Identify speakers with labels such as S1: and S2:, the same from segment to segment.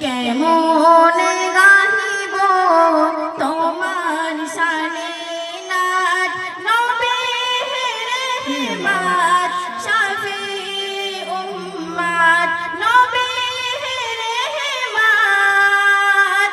S1: কেমন গাহিব তোমার সানে নাট নবে হেমাত শাফি উম্মাত। নবে হেমাত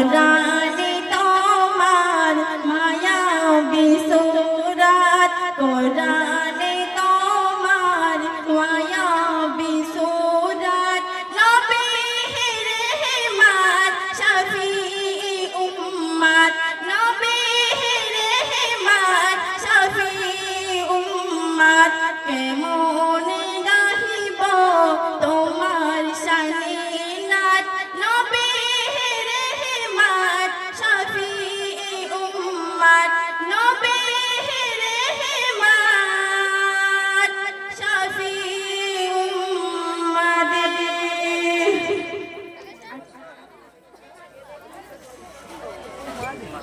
S1: ra